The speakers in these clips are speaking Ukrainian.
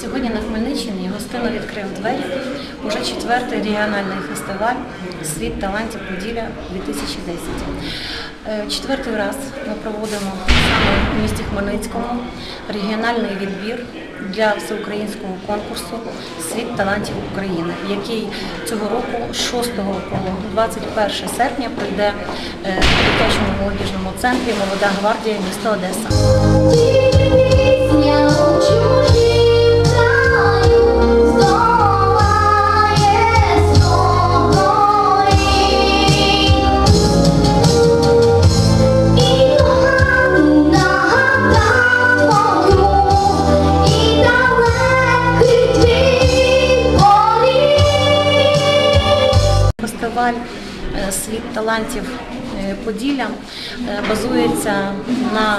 Сьогодні на Хмельниччині гостинно відкрив двері уже четвертий регіональний фестиваль Світ талантів Поділля 2010. Е, Четвертий раз ми проводимо саме в місті Хмельницькому регіональний відбір для всеукраїнського конкурсу Світ талантів України, який цього року з 6 по 21 серпня пройде е, в дитячому молодіжному центрі Молода гвардія міста Одеса. Фестиваль е, Світ талантів е, Поділля е, базується на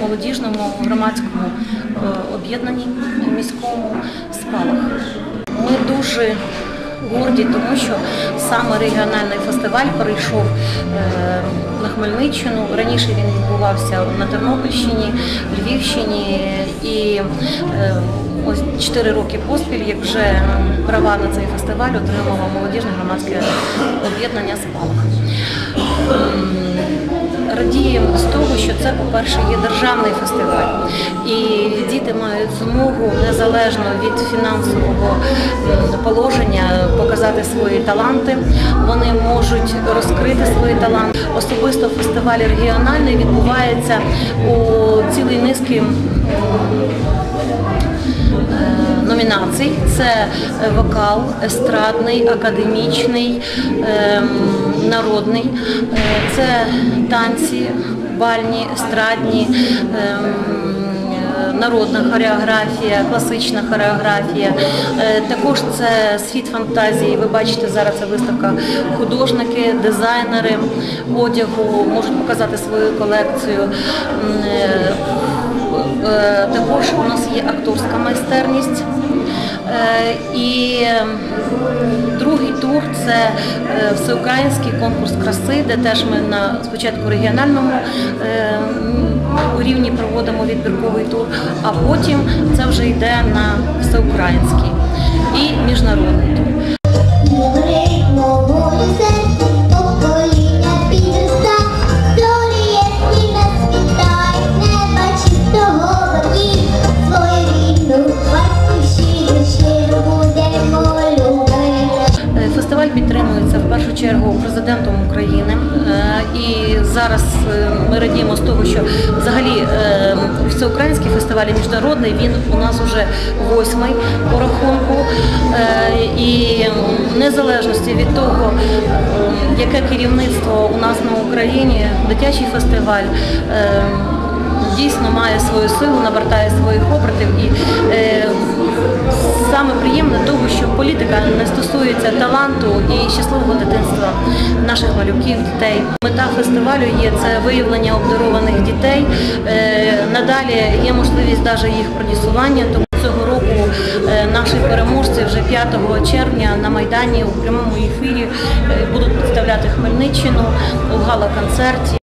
молодіжному громадському об'єднанні міському спалах. Ми дуже горді, тому що саме регіональний фестиваль перейшов на Хмельниччину. Раніше він відбувався на Тернопільщині, Львівщині і ось 4 роки поспіль, як вже права на цей фестиваль отримало молодіжне громадське об'єднання Спалах. Ем, Радіємо з того, що це, по-перше, є державний фестиваль, і діти мають змогу незалежно від фінансового положення показати свої таланти. Вони можуть розкрити свої таланти. Особисто фестиваль регіональний відбувається у цілій низки номінацій. Це е, вокал, естрадний, академічний, ем, народний, Е, це танці, бальні, естрадні. ем, Народна хореографія, класична хореографія. Е, Також це світ фантазії. Ви бачите, зараз це виставка художники, дизайнери одягу можуть показати свою колекцію. Також у нас є акторська майстерність. І другий тур це е, всеукраїнський конкурс краси, де теж ми на спочатку регіональному е, рівні проводимо відбірковий тур, а потім це вже йде на всеукраїнський і міжнародний тур. Чергу президентом України. Е, І зараз е, ми радіємо з того, що взагалі е, всеукраїнський фестиваль міжнародний він у нас вже восьмий по рахунку. І в незалежності від того, яке керівництво у нас на Україні, дитячий фестиваль. Дійсно має свою силу, набертає своїх обертів саме приємне того, що політика не стосується таланту і щасливого дитинства наших малюків, дітей. Мета фестивалю є це виявлення обдарованих дітей. Е, надалі є можливість навіть їх продюсування. Тому цього року е, наші переможці вже 5 червня на Майдані у прямому ефірі е, будуть представляти Хмельниччину у гала-концерті.